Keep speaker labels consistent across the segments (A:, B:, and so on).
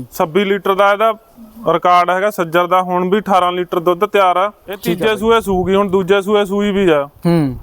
A: 26 litre ਦਾ ਇਹਦਾ record ਹੈਗਾ ਸੱਜਰ ਦਾ ਹੁਣ ਵੀ 18 ਲੀਟਰ ਦੁੱਧ ਤਿਆਰ ਆ। ਇਹ ਤੀਜੇ ਸੂਏ ਸੂਗੀ ਹੁਣ ਦੂਜੇ ਸੂਏ ਸੂਈ ਵੀ ਆ।
B: ਹੂੰ।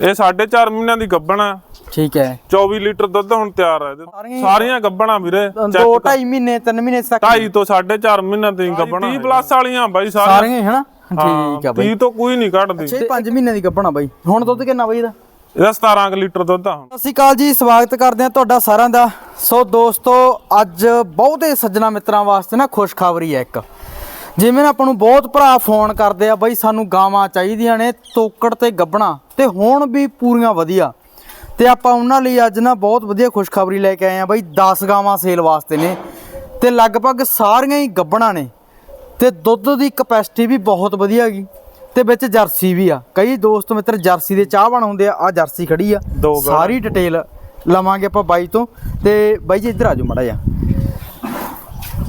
A: ਇਹ 4.5 ਮਹੀਨਿਆਂ ਦੀ ਗੱਬਣ ਆ।
B: ਠੀਕ ਹੈ।
A: 24 ਲੀਟਰ ਦੁੱਧ ਹੁਣ ਤਿਆਰ ਆ ਇਹਦੇ।
B: ਸਾਰੀਆਂ-
A: ਗੱਬਣਾ ਵੀਰੇ
B: ਦੋ ਢਾਈ ਮਹੀਨੇ ਤਿੰਨ ਮਹੀਨੇ ਤੱਕ।
A: 2.5 ਤੋਂ 4.5 ਮਹੀਨਿਆਂ ਦੀ ਗੱਬਣਾ 30 ਪਲੱਸ ਵਾਲੀਆਂ ਬਾਈ ਸਾਰੀਆਂ।
B: ਸਾਰੀਆਂ ਹਨਾ? ਠੀਕ ਆ ਬਾਈ।
A: 30 ਤੋਂ ਕੋਈ ਨਹੀਂ ਕੱਢਦੀ।
B: 6-5 ਮਹੀਨੇ ਦੀ ਗੱਭਣਾ ਬਾਈ। ਹੁਣ ਦੁੱਧ ਕਿੰਨਾ ਬਾਈ ਇਹਦਾ?
A: ਇਹਦਾ 17 ਕੁ ਲੀਟਰ ਦੁੱਧ ਆ ਹੁਣ।
B: ਸਤਿ ਸ਼੍ਰੀ ਅਕਾਲ ਜੀ, ਸਵਾਗਤ ਕਰਦੇ ਹਾਂ ਤੁਹਾਡਾ ਸਾਰਿਆਂ ਦਾ। ਸੋ ਦੋਸਤੋ, ਅੱਜ ਬਹੁਤੇ ਸੱਜਣਾ ਮਿੱਤਰਾਂ ਵਾਸਤੇ ਨਾ ਖੁਸ਼ਖਬਰੀ ਹੈ ਇੱਕ। ਜਿਵੇਂ ਨਾ ਆਪਾਂ ਨੂੰ ਬਹੁਤ ਭਰਾ ਫੋਨ ਕਰਦੇ ਆ, ਬਈ ਸਾਨੂੰ ਗਾਵਾਂ ਚਾਹੀਦੀਆਂ ਨੇ, ਤੋਕੜ ਤੇ ਗੱਬਣਾ, ਤੇ ਹੁਣ ਵੀ ਪੂਰੀਆਂ ਵਧੀਆ। ਤੇ ਆਪਾਂ ਉਹਨਾਂ ਲਈ ਅੱਜ ਨਾ ਬਹੁਤ ਵਧੀਆ ਖੁਸ਼ਖਬਰੀ ਲੈ ਕੇ ਆਏ ਆ ਬਈ 10 ਗਾਵਾਂ ਸੇਲ ਵਾਸਤੇ ਨੇ। ਤੇ ਲਗਭਗ ਸਾਰੀਆਂ ਹੀ ਗੱਬਣਾ ਨੇ। ਤੇ ਦੁੱਧ ਦੀ ਕਪੈਸਿਟੀ ਵੀ ਬਹੁਤ ਵਧੀਆ ਹੈਗੀ। ਤੇ ਵਿੱਚ ਜਰਸੀ ਵੀ ਆ। ਕਈ ਦੋਸਤ ਮਿੱਤਰ ਜਰਸੀ ਦੇ ਚਾਹਵਾਨ ਹੁੰਦੇ ਆ ਆ ਜਰਸੀ ਖੜੀ ਆ। ਸਾਰੀ ਡਿਟੇਲ ਲਵਾਂਗੇ ਆਪਾਂ ਬਾਈ ਤੋਂ। ਤੇ ਬਾਈ ਜੀ ਇੱਧਰ ਆ ਜਾਓ ਮੜਾ ਜਾ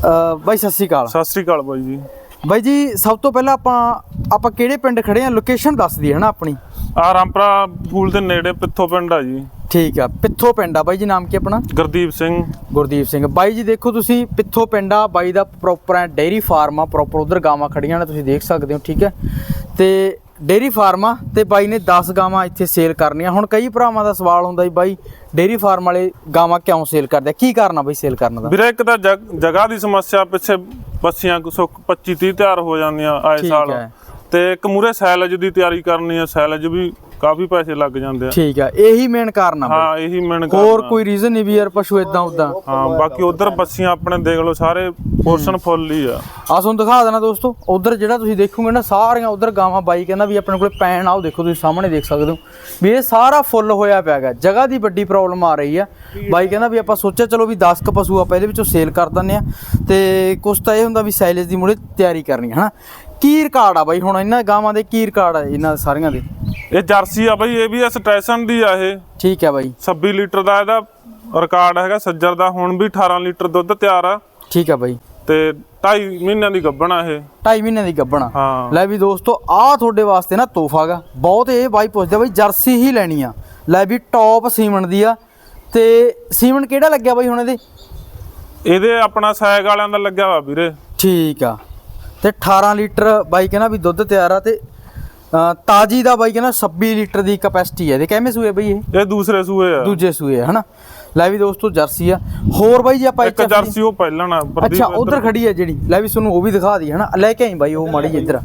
B: ਅ ਬਾਈ ਸਤਿ ਸ਼੍ਰੀ ਅਕਾਲ।
A: ਸਤਿ ਸ੍ਰੀ ਅਕਾਲ ਬਾਈ ਜੀ।
B: ਬਾਈ ਜੀ ਸਭ ਤੋਂ ਪਹਿਲਾਂ ਆਪਾਂ ਆਪਾਂ ਕਿਹੜੇ ਪਿੰਡ ਖੜੇ ਆ? ਲੋਕੇਸ਼ਨ ਦੱਸ ਦਈਏ ਹਨਾ ਆਪਣੀ?
A: ਆ ਰਾਮਪਰਾ ਫੂਲ ਦੇ ਨੇੜੇ ਪਿੱਥੋਂ ਪਿੰਡ ਆ ਜੀ।
B: ਠੀਕ ਆ ਪਿੱਥੋਂ ਪਿੰਡ ਆ ਬਾਈ ਜੀ ਨਾਮ ਕੀ ਆਪਣਾ?
A: ਗੁਰਦੀਪ ਸਿੰਘ।
B: ਗੁਰਦੀਪ ਸਿੰਘ। ਬਾਈ ਜੀ ਦੇਖੋ ਤੁਸੀਂ ਪਿੱਥੋਂ ਪਿੰਡ ਆ ਬਾਈ ਦਾ ਪ੍ਰੋਪਰ ਹੈ ਡੇਰੀ ਫਾਰਮ ਆ ਪ੍ਰੋਪਰ ਉਧਰ ਗਾਵਾਂ ਖੜੀਆਂ ਨੇ ਤੁਸੀਂ ਦੇਖ ਸਕਦੇ ਹੋ ਠੀਕ ਹੈ। ਤੇ ਡੇਰੀ ਫਾਰਮ ਆ ਤੇ ਬਾਈ ਨੇ 10 ਗਾਵਾਂ ਇੱਥੇ ਸੇਲ ਕਰਨੀਆਂ। ਹੁਣ ਕਈ ਭਰਾਵਾਂ ਦਾ ਸਵਾਲ ਹੁੰਦਾ ਜੀ ਬਾਈ ਡੇਰੀ ਫਾਰਮ ਵਾਲੇ ਗਾਵਾਂ ਕਿਉਂ ਸੇਲ ਕਰਦੇ ਆ? ਕੀ ਕਾਰਨ ਆ ਬਾਈ ਸੇਲ ਕਰਨ ਦਾ?
A: ਵੀਰੇ ਇੱਕ ਤਾਂ ਜਗ- ਜਗ੍ਹਾ ਦੀ ਸਮੱਸਿਆ ਪਿੱਛੇ ਬੱਸੀਆਂ ਕੁ ਸੌ 25 30 ਤਿਆਰ ਹੋ ਜਾਂਦੀਆਂ ਆਏ ਸਾਲ। ਤੇ ਇੱਕ ਮੂਰੇ ਸੈਲਜ ਦੀ ਤਿਆਰੀ ਕਰਨੀ ਆ ਸੈਲਜ ਵੀ ਕਾਫੀ ਪੈਸੇ ਲੱਗ ਜਾਂਦੇ ਆ।
B: ਠੀਕ ਆ ਇਹੀ ਮੇਨ ਕਾਰਨ ਆ
A: ਹਾਂ ਇਹੀ ਮੇਨ
B: ਹੋਰ ਕੋਈ ਰੀਜ਼ਨ ਨਹੀਂ ਵੀ ਯਾਰ ਪਸ਼ੂ ਇਦਾਂ ਉਦਾਂ।
A: ਹਾਂ ਬਾਕੀ ਉਧਰ ਬੱਸੀਆਂ ਆਪਣੇ ਦੇਖ ਲਓ ਸਾਰੇ ਪੋਰਸ਼ਨ ਫੁੱਲ ਹੀ ਆ।
B: ਆ ਤੁਹਾਨੂੰ ਦਿਖਾ ਦੇਣਾ ਦੋਸਤੋ ਉਧਰ ਜਿਹੜਾ ਤੁਸੀਂ ਦੇਖੋਗੇ ਨਾ ਸਾਰੀਆਂ ਉਧਰ ਗਾਵਾਂ ਬਾਈ ਕਹਿੰਦਾ ਵੀ ਆਪਣੇ ਕੋਲ ਪੈਣ ਆਓ ਦੇਖੋ ਤੁਸੀਂ ਸਾਹਮਣੇ ਦੇਖ ਸਕਦੇ ਹੋ। ਵੀ ਇਹ ਸਾਰਾ ਫੁੱਲ ਹੋਇਆ ਪਿਆ ਹੈਗਾ ਜਗ੍ਹਾ ਦੀ ਵੱਡੀ ਪ੍ਰੋਬਲਮ ਆ ਰਹੀ ਆ। ਬਾਈ ਕਹਿੰਦਾ ਵੀ ਆਪਾਂ ਸੋਚਿਆ ਚਲੋ ਵੀ 10 ਕ ਪਸ਼ੂ ਆਪਾਂ ਇਹਦੇ ਵਿੱਚੋਂ ਸੇਲ ਕਰ ਦਿੰਨੇ ਆ ਤੇ ਕੁਛ ਤਾਂ ਇਹ ਹੁੰਦਾ ਵੀ ਸਾਈਲੇਜ ਦੀ ਮੁੜੇ ਤਿਆਰੀ ਕਰਨੀ ਹੈ ਹਨਾ? ਕੀ ਰਿਕਾਰਡ ਆ ਬਾਈ ਹੁਣ ਇਹਨਾਂ ਗਾਵਾਂ ਦੇ ਕੀ ਰਿਕਾਰਡ ਆ ਇਹਨਾਂ ਸਾਰੀਆਂ ਦੇ।
A: ਇਹ ਜਰਸੀ ਆ ਬਈ ਇਹ ਵੀ ਸਟੇਸ਼ਨ ਦੀ ਆ ਇਹ।
B: ਠੀਕ ਹੈ ਬਾਈ।
A: 26 ਲੀਟਰ ਦਾ ਇਹਦਾ ਰਿਕਾਰਡ ਹੈਗਾ ਸੱਜਰ ਦਾ ਹੁਣ ਵੀ 18 ਲੀਟਰ ਦੁੱਧ ਤਿਆਰ ਆ।
B: ਠੀਕ ਹੈ ਬਾਈ।
A: ਤੇ 2.5 ਮਹੀਨਿਆਂ ਦੀ ਗੱਭਣਾ ਇਹ।
B: 2.5 ਮਹੀਨੇ ਦੀ ਗੱਭਣਾ ਲੈ ਵੀ ਦੋਸਤੋ ਆਹ ਤੁਹਾਡੇ ਵਾਸਤੇ ਨਾ ਤੋਹਫਾ ਗਾ ਬਹੁਤ ਇਹ ਬਾਈ ਪੁੱਛਦੇ ਬਾਈ ਜਰਸੀ ਹੀ ਲੈਣੀ ਆ। ਲੈ ਵੀ ਟੌਪ ਸੀਮਨ ਦੀ ਆ। ਤੇ ਸੀਮਨ ਕਿਹੜਾ ਲੱਗਿਆ ਬਾਈ ਹੁਣ ਇਹਦੇ?
A: ਇਹਦੇ ਆਪਣਾ ਸੈਗ ਵਾਲਿਆਂ ਦਾ ਲੱਗਿਆ ਵਾ ਵੀਰੇ।
B: ਠੀਕ ਆ। ਤੇ 18 ਲੀਟਰ ਬਾਈ ਕਹਿੰਦਾ ਵੀ ਦੁੱਧ ਤਿਆਰ ਆ ਤੇ ਤਾਜੀ ਦਾ ਬਾਈ ਕਹਿੰਦਾ 26 ਲੀਟਰ ਦੀ ਕਪੈਸਿਟੀ ਹੈ ਇਹਦੇ ਕਿਵੇਂ ਸੂਏ ਬਾਈ ਇਹ?
A: ਇਹ ਦੂਸਰੇ ਸੂਏ ਆ।
B: ਦੂਜੇ ਸੂਏ ਆ ਹਨਾ? ਲੈ ਵੀ ਦੋਸਤੋ ਜਰਸੀ ਆ। ਹੋਰ ਬਾਈ ਜੀ ਆਪਾਂ
A: ਇੱਕ ਜਰਸੀ ਉਹ ਪਹਿਲਾਂ ਨਾ
B: ਅੱਛਾ ਉਧਰ ਖੜੀ ਹੈ ਜਿਹੜੀ। ਲੈ ਵੀ ਤੁਹਾਨੂੰ ਉਹ ਵੀ ਦਿਖਾ ਦਈਏ ਹਨਾ? ਲੈ ਕੇ ਆਈ ਬਾਈ ਉਹ ਮਾੜੀ ਇੱਧਰ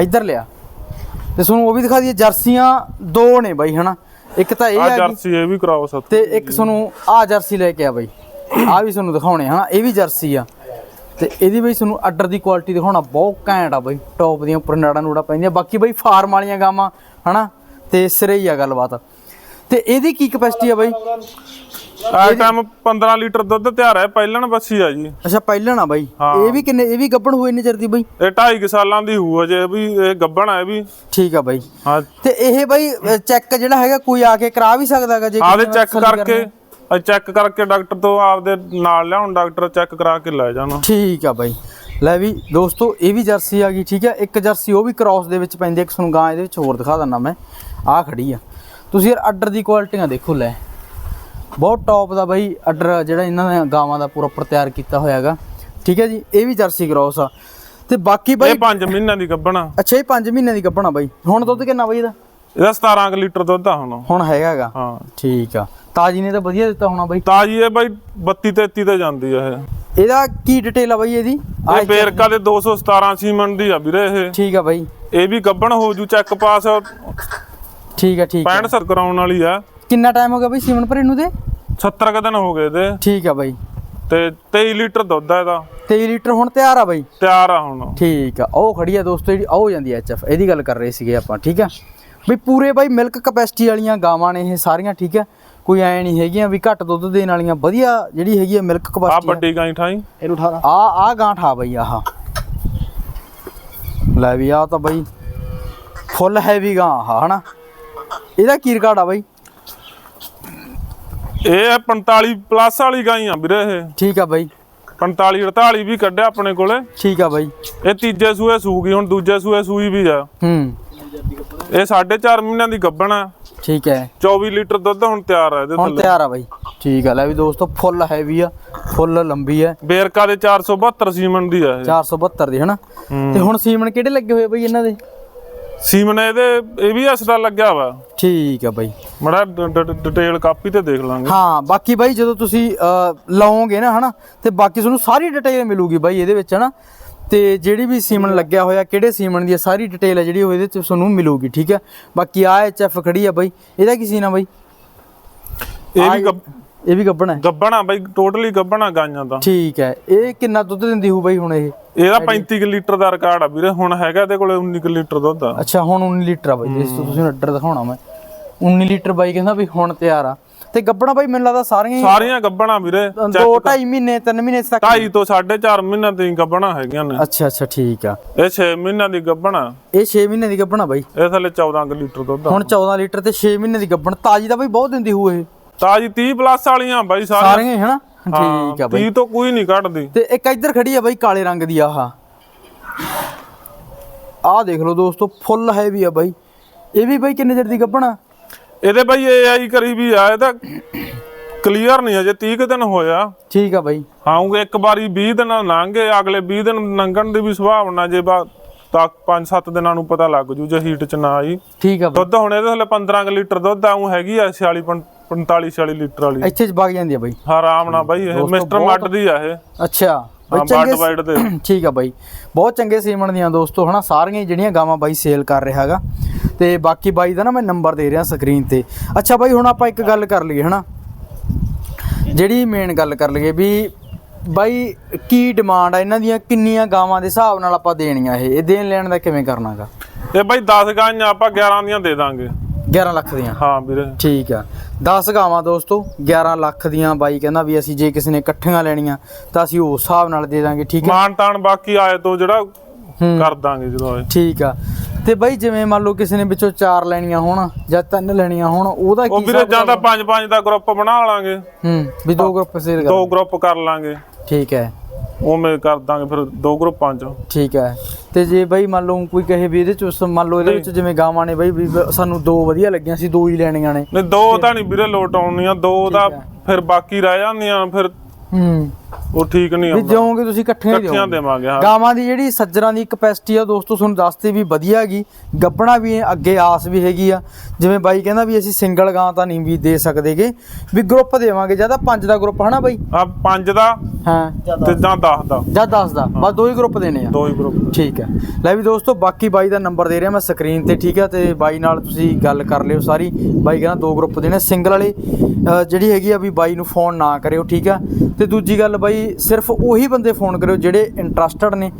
B: ਇੱਧਰ ਲਿਆ। ਤੇ ਤੁਹਾਨੂੰ ਉਹ ਵੀ ਦਿਖਾ ਦਈਏ। ਜਰਸੀਆਂ ਦੋ ਨੇ ਬਾਈ ਹਨਾ? ਇੱਕ ਤਾਂ ਇਹ
A: ਆ
B: ਆ
A: ਜਰਸੀ ਇਹ ਵੀ ਕਰਾਓ ਸਤ।
B: ਤੇ ਇੱਕ ਤੁਹਾਨੂੰ ਆ ਜਰਸੀ ਲੈ ਕੇ ਆ ਬਾਈ। ਆ ਵੀ ਤੁਹਾਨੂੰ ਦਿਖਾਉਣੇ ਹਨਾ? ਇਹ ਵੀ ਜਰਸੀ ਆ। ਤੇ ਇਹਦੀ ਬਈ ਤੁਹਾਨੂੰ ਆਰਡਰ ਦੀ ਕੁਆਲਿਟੀ ਦਿਖਾਉਣਾ ਬਹੁਤ ਘੈਂਟ ਆ ਬਾਈ। ਟੌਪ ਦੀਆਂ ਉੱਪਰ ਨਾੜਾ ਨੂੜਾ ਪੈਂਦੀਆਂ। ਬਾਕੀ ਬਾਈ ਫਾਰਮ ਵਾਲੀਆਂ ਗਾਵਾਂ ਹਨਾ? ਤੇ ਸਿਰੇ ਹੀ ਆ ਗੱਲਬਾਤ। ਤੇ ਇਹਦੀ ਕੀ ਕਪੈਸਿਟੀ ਆ ਬਾਈ?
A: ਆ ਟਾਈਮ 15 ਲੀਟਰ ਦੁੱਧ ਤਿਆਰ ਹੈ ਪਹਿਲਣ ਬੱਸੀ ਆ ਜੀ।
B: ਅੱਛਾ ਪਹਿਲਣ ਆ ਬਾਈ।
A: ਹਾਂ।
B: ਇਹ ਵੀ ਕਿੰਨੇ ਇਹ ਵੀ ਗੱਭਣ ਹੋਏ ਨੇ ਚਿਰ ਦੀ ਬਾਈ?
A: ਇਹ 2.5 ਸਾਲਾਂ ਦੀ ਹੋਊ ਅਜੇ ਵੀ ਇਹ ਗੱਭਣ ਹੈ ਵੀ।
B: ਠੀਕ ਆ ਬਾਈ।
A: ਹਾਂ।
B: ਤੇ ਇਹ ਬਾਈ ਚੈੱਕ ਜਿਹੜਾ ਹੈਗਾ ਕੋਈ ਆ ਕੇ ਕਰਾ ਵੀ ਸਕਦਾ ਹੈਗਾ ਜੇ
A: ਆਦੇ ਚੈੱਕ ਕਰਕੇ
B: ਕਰਨੀ।
A: ਚੈੱਕ ਕਰਕੇ ਡਾਕਟਰ ਤੋਂ ਆਪਦੇ ਨਾਲ ਲਿਆਉਣ ਡਾਕਟਰ ਚੈੱਕ ਕਰਾ ਕੇ ਲੈ ਜਾਣਾ।
B: ਠੀਕ ਆ ਬਾਈ। ਲੈ ਵੀ ਦੋਸਤੋ ਇਹ ਵੀ ਜਰਸੀ ਆ ਗਈ ਠੀਕ ਆ? ਇੱਕ ਜਰਸੀ ਉਹ ਵੀ ਕ੍ਰਾਸ ਦੇ ਵਿੱਚ ਪੈਂਦੀ ਆ, ਇੱਕ ਤੁਹਾਨੂੰ ਗਾਂ ਇਹਦੇ ਵਿੱਚ ਹੋਰ ਦਿਖਾ ਦਿੰਦਾ ਮੈਂ। ਆਹ ਖੜੀ ਆ। ਤੁਸੀਂ ਯਾਰ ਆਰਡਰ ਦੀ ਕੁਆਲਿਟੀਆਂ ਦੇਖੋ ਲੈ। ਬਹੁਤ ਟੌਪ ਦਾ ਬਾਈ ਆਰਡਰ ਜਿਹੜਾ ਇਹਨਾਂ ਨੇ ਗਾਵਾਂ ਦਾ ਪੂਰਾ ਤਿਆਰ ਕੀਤਾ ਹੋਇਆ ਹੈਗਾ। ਠੀਕ ਹੈ ਜੀ ਇਹ ਵੀ ਜਰਸੀ ਕ੍ਰਾਸ ਆ। ਤੇ ਬਾਕੀ ਬਾਈ
A: ਇਹ 5 ਮਹੀਨਿਆਂ ਦੀ ਗੱਭਣ ਆ।
B: ਅੱਛਾ ਇਹ 5 ਮਹੀਨੇ ਦੀ ਗੱਭਣਾ ਬਾਈ। ਹੁਣ ਦੁੱਧ ਕਿੰਨਾ ਬਾਈ ਇਹਦਾ?
A: ਇਹਦਾ 17 ਕੁ ਲੀਟਰ ਦੁੱਧ ਆ ਹੁਣ।
B: ਹੁਣ ਹੈਗਾ ਹੈਗਾ।
A: ਹਾਂ।
B: ਠੀਕ ਆ। ਤਾਜੀ ਨੇ ਤਾਂ ਵਧੀਆ ਦਿੱਤਾ ਹੋਣਾ ਬਾਈ।
A: ਤਾਜੀ ਇਹ ਬਾਈ 32 33 ਤੇ ਜਾਂਦੀ ਆ ਇਹ।
B: ਇਹਦਾ ਕੀ ਡਿਟੇਲ ਆ ਬਾਈ ਇਹਦੀ? ਆਹ
A: ਇਹ ਬੇਰਕਾ ਦੇ 217 ਸੀਮਨ ਦੀ ਆ ਵੀਰੇ ਇਹ।
B: ਠੀਕ ਆ ਬਾਈ।
A: ਇਹ ਵੀ ਗੱਭਣ ਹੋ ਜੂ ਚੈੱਕ ਪਾਸ।
B: ਠੀਕ ਆ ਠੀਕ ਆ।
A: 65 ਸਰ ਕਰਾਉਣ ਵਾਲੀ ਆ।
B: ਕਿੰਨਾ ਟਾਈਮ ਹੋ ਗਿਆ ਬਾਈ ਸੀਮਨ ਭਰੇ ਨੂੰ ਦੇ
A: 70 ਕ ਦਿਨ ਹੋ ਗਏ ਇਹਦੇ।
B: ਠੀਕ ਆ ਬਾਈ।
A: ਤੇ 23 ਲੀਟਰ ਦੁੱਧ ਆ ਇਹਦਾ।
B: 23 ਲੀਟਰ ਹੁਣ ਤਿਆਰ ਆ ਬਾਈ?
A: ਤਿਆਰ ਆ ਹੁਣ।
B: ਠੀਕ ਆ। ਉਹ ਖੜੀ ਆ ਦੋਸਤੋ ਜਿਹੜੀ ਉਹ ਜਾਂਦੀ ਐ ਐਚਐਫ ਇਹਦੀ ਗੱਲ ਕਰ ਰਹੇ ਸੀਗੇ ਆਪਾਂ ਠੀਕ ਆ? ਵੀ ਪੂਰੇ ਬਾਈ ਮਿਲਕ ਕਪੈਸਿਟੀ ਵਾਲੀਆਂ ਗਾਵਾਂ ਨੇ ਇਹ ਸਾਰੀਆਂ ਠੀਕ ਆ? ਕੋਈ ਐ ਨਹੀਂ ਹੈਗੀਆਂ ਵੀ ਘੱਟ ਦੁੱਧ ਦੇਣ ਵਾਲੀਆਂ ਵਧੀਆ ਜਿਹੜੀ ਹੈਗੀ ਆ ਮਿਲਕ
A: ਆ।
B: ਕਪੈਸਿਟੀ
A: ਵੱਡੀ ਗਾਂ ਠਾਈ।
B: ਇਹਨੂੰ 18 ਆ ਆ ਗਾਂ ਠਾ ਬਈ ਆਹ। ਲੈ ਵੀ ਆ ਤਾਂ ਬਈ ਫੁੱਲ ਹੈਵੀ ਗਾਂ ਆਹ ਹਨਾ? ਇਹਦਾ ਕੀ ਰਿਕਾਰਡ ਆ ਬਈ?
A: ਇਹ ਹੈ 45 ਪਲੱਸ ਵਾਲੀ ਗਾਂ ਹੀ ਆ ਵੀਰੇ ਇਹ।
B: ਠੀਕ ਆ ਬਈ।
A: 45 48 ਵੀ ਕੱਢਿਆ ਆਪਣੇ ਕੋਲੇ।
B: ਠੀਕ ਆ ਬਈ।
A: ਇਹ ਤੀਜੇ ਸੂਏ ਸੂਗੀ ਹੁਣ ਦੂਜੇ ਸੂਏ ਸੂਈ ਵੀ ਆ।
B: ਹੂੰ।
A: ਇਹ 4.5 ਮਹੀਨਿਆਂ ਦੀ ਗੱਭਣ ਆ।
B: ਠੀਕ ਹੈ।
A: 24 ਲੀਟਰ ਦੁੱਧ ਹੁਣ ਤਿਆਰ ਆ ਇਹਦੇ
B: ਹੁਣ ਤਿਆਰ ਆ ਬਾਈ। ਠੀਕ ਆ ਲੈ ਵੀ ਦੋਸਤੋ ਫੁੱਲ ਹੈਵੀ ਆ ਫੁੱਲ ਲੰਬੀ ਹੈ
A: ਬੇਰਕਾ ਦੇ 472 ਸੀਮਨ ਦੀ ਆ ਇਹ।
B: 472 ਦੀ ਹਨਾ? ਤੇ ਹੁਣ ਸੀਮਨ ਕਿਹੜੇ ਲੱਗੇ ਹੋਏ ਬਈ ਇਹਨਾਂ ਦੇ?
A: ਸੀਮਨ ਇਹਦੇ ABS ਦਾ ਲੱਗਿਆ ਵਾ।
B: ਠੀਕ ਆ ਬਾਈ।
A: ਮੜਾ ਡਿਟੇਲ ਕਾਪੀ ਤੇ ਦੇਖ ਲਾਂਗੇ।
B: ਹਾਂ ਬਾਕੀ ਬਾਈ ਜਦੋਂ ਤੁਸੀਂ ਲਓਗੇ ਨਾ ਹਨਾ ਤੇ ਬਾਕੀ ਤੁਹਾਨੂੰ ਸਾਰੀ ਡਿਟੇਲ ਮਿਲੂਗੀ ਬਾਈ ਇਹਦੇ ਵਿੱਚ ਹਨਾ? ਤੇ ਜਿਹੜੀ ਵੀ ਸੀਮਨ ਲੱਗਿਆ ਹੋਇਆ ਕਿਹੜੇ ਸੀਮਨ ਦੀ ਸਾਰੀ ਡਿਟੇਲ ਹੈ ਜਿਹੜੀ ਉਹ ਇਹਦੇ ਚ ਤੁਹਾਨੂੰ ਮਿਲੂਗੀ ਠੀਕ ਹੈ ਬਾਕੀ ਆ ਐਚਐਫ ਖੜੀ ਆ ਬਾਈ। ਇਹਦਾ ਕੀ ਸੀਨ ਆ ਬਾਈ?
A: ਇਹ ਵੀ
B: ਇਹ ਵੀ ਗੱਬਣ ਹੈ।
A: ਗੱਬਣਾ ਬਾਈ ਟੋਟਲੀ ਗੱਬਣਾ ਗਾਈਆਂ ਦਾ
B: ਠੀਕ ਹੈ। ਇਹ ਕਿੰਨਾ ਦੁੱਧ ਦਿੰਦੀ ਹੋਊ ਬਾਈ ਹੁਣ ਇਹ?
A: ਇਹਦਾ 35 ਕੁ ਲੀਟਰ ਦਾ ਰਿਕਾਰਡ ਆ ਵੀਰੇ ਹੁਣ ਹੈਗਾ ਇਹਦੇ ਕੋਲੇ 19 ਕੁ ਲੀਟਰ ਦੁੱਧ ਆ।
B: ਅੱਛਾ ਹੁਣ 19 ਲੀਟਰ ਆ ਬਾਈ। ਇਸ ਤੋਂ ਤੁਸੀਂ ਆਰਡਰ ਦਿਖਾਉਣਾ ਮੈਂ। 19 ਲੀਟਰ ਬਾਈ ਕਹਿੰਦਾ ਵੀ ਹੁਣ ਤਿਆਰ ਆ। ਤੇ ਗੱਬਣਾ ਬਾਈ ਮੈਨੂੰ ਲੱਗਦਾ ਸਾਰੀਆਂ ਹੀ
A: ਸਾਰੀਆਂ ਗੱਬਣਾ ਵੀਰੇ
B: ਦੋ ਢਾਈ ਮਹੀਨੇ ਤਿੰਨ ਮਹੀਨੇ ਤੱਕ
A: ਢਾਈ ਤੋਂ 4.5 ਮਹੀਨਿਆਂ ਦੀ ਗੱਬਣਾ ਹੈਗੀਆਂ ਨੇ।
B: ਅੱਛਾ ਅੱਛਾ ਠੀਕ ਆ।
A: ਇਹ 6 ਮਹੀਨਿਆਂ ਦੀ ਗੱਬਣਾ।
B: ਇਹ 6 ਮਹੀਨੇ ਦੀ ਗੱਬਣਾ ਬਾਈ।
A: ਇਹ ਥੱਲੇ 14 ਕੁ ਲੀਟਰ ਦੁੱਧ
B: ਹੁਣ 14 ਲੀਟਰ ਤੇ 6 ਮਹੀਨੇ ਦੀ ਗੱਬਣ। ਤਾਜੀ ਦਾ ਬਾਈ ਬਹੁਤ ਦਿੰਦੀ ਹੋਊ ਇਹ।
A: ਤਾਜੀ 30 ਪਲੱਸ ਵਾਲੀਆਂ ਬਾਈ ਸਾਰੀਆਂ।
B: ਸਾਰੀਆਂ ਹੀ ਹਨਾ? ਠੀਕ ਆ ਬਾਈ।
A: 30 ਤੋਂ ਕੋਈ ਨਹੀਂ ਕੱਢਦੀ।
B: ਤੇ ਇੱਕ ਇੱਧਰ ਖੜੀ ਆ ਬਾਈ ਕਾਲੇ ਰੰਗ ਦੀ ਆਹ। ਆਹ ਦੇਖ ਲਓ ਦੋਸਤੋ ਫੁੱਲ ਹੈਵੀ ਆ ਬਾਈ। ਇਹ ਵੀ ਬਾਈ ਕਿੰਨੇ ਚਿਰ ਦੀ ਗੱਬਣਾ?
A: ਇਹਦੇ ਬਾਈ AI ਕਰੀ ਵੀ ਆ ਇਹ ਤਾਂ ਕਲੀਅਰ ਨਹੀਂ ਅਜੇ 30 ਕੁ ਦਿਨ ਹੋਇਆ।
B: ਠੀਕ ਆ ਬਾਈ।
A: ਆਉਂਗੇ ਇੱਕ ਵਾਰੀ 20 ਦਿਨ ਲੰਘੇ ਅਗਲੇ 20 ਦਿਨ ਲੰਘਣ ਦੀ ਵੀ ਸੰਭਾਵਨਾ ਜੇ ਬਾ ਤੱਕ 5-7 ਦਿਨਾਂ ਨੂੰ ਪਤਾ ਲੱਗ ਜੂ ਜੇ ਹੀਟ ਚ ਨਾ ਆਈ।
B: ਠੀਕ ਆ
A: ਦੁੱਧ ਹੁਣ ਇਹਦੇ ਥੱਲੇ 15 ਕੁ ਲੀਟਰ ਦੁੱਧ ਆਉਂ ਹੈਗੀ ਆ 46 45 46 ਲੀਟਰ ਵਾਲੀ।
B: ਇੱਥੇ ਚ ਵਗ ਜਾਂਦੀ ਆ ਬਾਈ।
A: ਆਰਾਮ ਨਾਲ ਬਾਈ ਇਹ ਮਿਸਟਰ ਮੱਡ ਦੀ ਆ ਇਹ।
B: ਅੱਛਾ। ਬਾਈ
A: ਬੱਡ
B: ਚੰਗੇ
A: ਵਾਈਡ ਦੇ।
B: ਠੀਕ ਆ ਬਾਈ। ਬਹੁਤ ਚੰਗੇ ਸੀਮਨ ਦੀਆਂ ਦੋਸਤੋ ਹਨਾ? ਸਾਰੀਆਂ ਜਿਹੜੀਆਂ ਗਾਵਾਂ ਬਾਈ ਸੇਲ ਕਰ ਰਿਹਾ ਹੈਗਾ। ਤੇ ਬਾਕੀ ਬਾਈ ਦਾ ਨਾ ਮੈਂ ਨੰਬਰ ਦੇ ਰਿਹਾ ਸਕਰੀਨ ਤੇ। ਅੱਛਾ ਬਾਈ ਹੁਣ ਆਪਾਂ ਇੱਕ ਗੱਲ ਕਰ ਲਈਏ ਹਨਾ? ਜਿਹੜੀ ਮੇਨ ਗੱਲ ਕਰ ਲਈਏ ਵੀ ਬਾਈ ਕੀ ਡਿਮਾਂਡ ਆ ਇਹਨਾਂ ਦੀਆਂ ਕਿੰਨੀਆਂ ਗਾਵਾਂ ਦੇ ਹਿਸਾਬ ਨਾਲ ਆਪਾਂ ਦੇਣੀਆਂ ਇਹ? ਇਹ ਦੇਣ ਲੈਣ ਦਾ ਕਿਵੇਂ ਕਰਨਾਗਾ?
A: ਇਹ ਬਾਈ 10 ਗਾਈਆਂ ਆਪਾਂ 11 ਦੀਆਂ ਦੇ ਦਾਂਗੇ।
B: 11 ਲੱਖ ਦੀਆਂ।
A: ਹਾਂ ਵੀਰੇ।
B: ਠੀਕ ਆ। 10 ਗਾਵਾਂ ਦੋਸਤੋ 11 ਲੱਖ ਦੀਆਂ ਬਾਈ ਕਹਿੰਦਾ ਵੀ ਅਸੀਂ ਜੇ ਕਿਸੇ ਨੇ ਇਕੱਠੀਆਂ ਲੈਣੀਆਂ ਤਾਂ ਅਸੀਂ ਉਸ ਹਿਸਾਬ ਨਾਲ ਦੇ ਦਾਂਗੇ ਠੀਕ ਹੈ
A: ਮਾਨ ਤਾਨ ਬਾਕੀ ਆਏ ਤੋਂ ਜਿਹੜਾ। ਕਰ ਦਾਂਗੇ ਜਦੋਂ ਆਏ।
B: ਠੀਕ ਆ। ਤੇ ਬਾਈ ਜਿਵੇਂ ਮੰਨ ਲਓ ਕਿਸੇ ਨੇ ਵਿੱਚੋਂ ਚਾਰ ਲੈਣੀਆਂ ਹੋਣ ਜਾਂ ਤਿੰਨ ਲੈਣੀਆਂ ਹੋਣ ਉਹਦਾ
A: ਉਹ
B: ਕੀ
A: ਵੀਰੇ ਜਾਂ ਤਾਂ 5-5 ਦਾ ਗਰੁੱਪ ਬਣਾ ਲਾਂਗੇ।
B: ਹੂੰ ਵੀ ਦੋ ਗਰੁੱਪ ਸੇਲ ਕਰ
A: ਦੋ ਗਰੁੱਪ ਕਰ ਲਾਂਗੇ।
B: ਠੀਕ ਹੈ।
A: ਉਵੇਂ ਕਰ ਦਾਂਗੇ ਫਿਰ ਦੋ ਗਰੁੱਪਾਂ ਚ
B: ਠੀਕ ਹੈ। ਤੇ ਜੇ ਬਾਈ ਮੰਨ ਲਓ ਕੋਈ ਕਹੇ ਵੀ ਇਹਦੇ ਚ ਉਸ- ਮੰਨ ਲਓ ਇਹਦੇ ਵਿੱਚ ਜਿਵੇਂ ਗਾਵਾਂ ਨੇ ਬਾਈ ਵੀ ਸਾਨੂੰ ਦੋ ਵਧੀਆ ਲੱਗੀਆਂ ਸੀ ਦੋ ਹੀ ਲੈਣੀਆਂ ਨੇ।
A: ਨਹੀਂ ਦੋ ਤਾਂ ਨਹੀਂ ਵੀਰੇ ਲੋਟ ਆਉਣੀਆਂ ਦੋ ਦਾ ਫਿਰ ਬਾਕੀ ਰਹਿ ਜਾਂਦੀਆਂ ਫਿਰ
B: ਹੂੰ।
A: ਉਹ ਠੀਕ ਨਹੀਂ
B: ਵੀ
A: ਆਉਂਦਾ।
B: ਦਿਓਗੇ ਤੁਸੀਂ ਇਕੱਠੀਆਂ ਹੀ
A: ਇਕੱਠੀਆਂ
B: ਦਿਓਗੇ।
A: ਦੇਵਾਂਗੇ ਹਾਂ।
B: ਗਾਵਾਂ ਦੀ ਜਿਹੜੀ ਸੱਜਰਾਂ ਦੀ ਕਪੈਸਿਟੀ ਆ ਦੋਸਤੋ ਤੁਹਾਨੂੰ ਦੱਸਦੇ ਵੀ ਵਧੀਆ ਹੈਗੀ। ਗੱਬਣਾ ਵੀ ਹੈ, ਅੱਗੇ ਆਸ ਵੀ ਹੈਗੀ ਆ। ਜਿਵੇਂ ਬਾਈ ਕਹਿੰਦਾ ਵੀ ਅਸੀਂ ਸਿੰਗਲ ਗਾਂ ਤਾਂ ਨਹੀਂ ਵੀ ਦੇ ਸਕਦੇਗੇ। ਵੀ ਗਰੁੱਪ ਦੇਵਾਂਗੇ ਜਾਂ ਤਾਂ ਪੰਜ ਦਾ ਗਰੁੱਪ ਹਨਾ ਬਾਈ?
A: ਆ ਪੰਜ ਦਾ
B: ਹਾਂ।
A: ਤੇ ਜਾਂ 10 ਦਾ।
B: ਜਾਂ 10 ਦਾ। ਬਸ ਦੋ ਹੀ ਗਰੁੱਪ ਦੇਣੇ ਆ।
A: ਦੋ ਹੀ ਗਰੁੱਪ
B: ਠੀਕ ਹੈ। ਲੈ ਵੀ ਦੋਸਤੋ ਬਾਕੀ ਬਾਈ ਦਾ ਨੰਬਰ ਦੇ ਰਿਹਾ ਮੈਂ ਸਕਰੀਨ ਤੇ ਠੀਕ ਹੈ। ਤੇ ਬਾਈ ਨਾਲ ਤੁਸੀਂ ਗੱਲ ਕਰ ਲਿਓ ਸਾਰੀ। ਬਾਈ ਕਹਿੰਦਾ ਦੋ ਗਰੁੱਪ ਦੇਣੇ ਸਿੰਗਲ ਵਾਲੇ ਜਿਹੜੀ ਹੈਗੀ ਆ ਵੀ ਬਾਈ ਨੂੰ ਫੋਨ ਨਾ ਕਰਿਓ ਠੀਕ ਆ ਤੇ ਦੂਜੀ ਗੱਲ ਬਾਈ ਸਿਰਫ ਉਹੀ ਬੰਦੇ ਫੋਨ ਕਰਿਓ ਜਿਹੜੇ ਇੰਟਰਸਟਡ ਨੇ।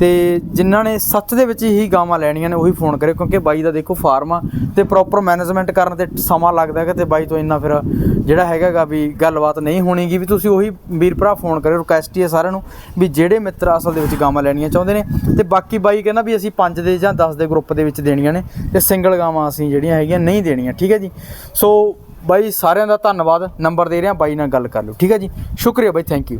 B: ਤੇ ਜਿਨ੍ਹਾਂ ਨੇ ਸੱਚ ਦੇ ਵਿੱਚ ਹੀ ਗਾਵਾਂ ਲੈਣੀਆਂ ਨੇ ਉਹੀ ਫੋਨ ਕਰਿਓ, ਕਿਉਂਕਿ ਬਾਈ ਦਾ ਦੇਖੋ ਫਾਰਮ ਆ ਤੇ ਪ੍ਰੋਪਰ ਮੈਨੇਜਮੈਂਟ ਕਰਨ ਤੇ ਸਮਾਂ ਲੱਗਦਾ ਹੈਗਾ ਤੇ ਬਾਈ ਤੋਂ ਇੰਨਾ ਫਿਰ ਜਿਹੜਾ ਹੈਗਾਗਾ ਵੀ ਗੱਲਬਾਤ ਨਹੀਂ ਹੋਣੀਗੀ ਵੀ ਤੁਸੀਂ ਉਹੀ ਵੀਰ ਭਰਾ ਫੋਨ ਕਰਿਓ ਰਿਕੁਐਸਟ ਹੀ ਹੈ ਸਾਰਿਆਂ ਨੂੰ ਵੀ ਜਿਹੜੇ ਮਿੱਤਰ ਅਸਲ ਦੇ ਵਿੱਚ ਗਾਵਾਂ ਲੈਣੀਆਂ ਚਾਹੁੰਦੇ ਨੇ ਤੇ ਬਾਕੀ ਬਾਈ ਕਹਿੰਦਾ ਵੀ ਅਸੀਂ 5 ਦੇ ਜਾਂ 10 ਦੇ ਗਰੁੱਪ ਦੇ ਵਿੱਚ ਦੇਣੀਆਂ ਨੇ ਤੇ ਸਿੰਗਲ ਗਾਵਾਂ ਅਸੀਂ ਜਿਹੜੀਆਂ ਹੈਗੀਆਂ ਨਹੀਂ ਦੇਣੀਆਂ, ਠੀਕ ਹੈ ਜੀ? ਸੋ ਬਾਈ ਸਾਰਿਆਂ ਦਾ ਧੰਨਵਾਦ ਨੰਬਰ ਦੇ ਰਿਹਾ, ਬਾਈ ਨਾਲ ਗੱਲ ਕਰ ਲਓ, ਠੀਕ ਹੈ ਜੀ? ਸ਼ੁਕਰੀਆ ਬਾਈ ਥੈਂਕ ਯੂ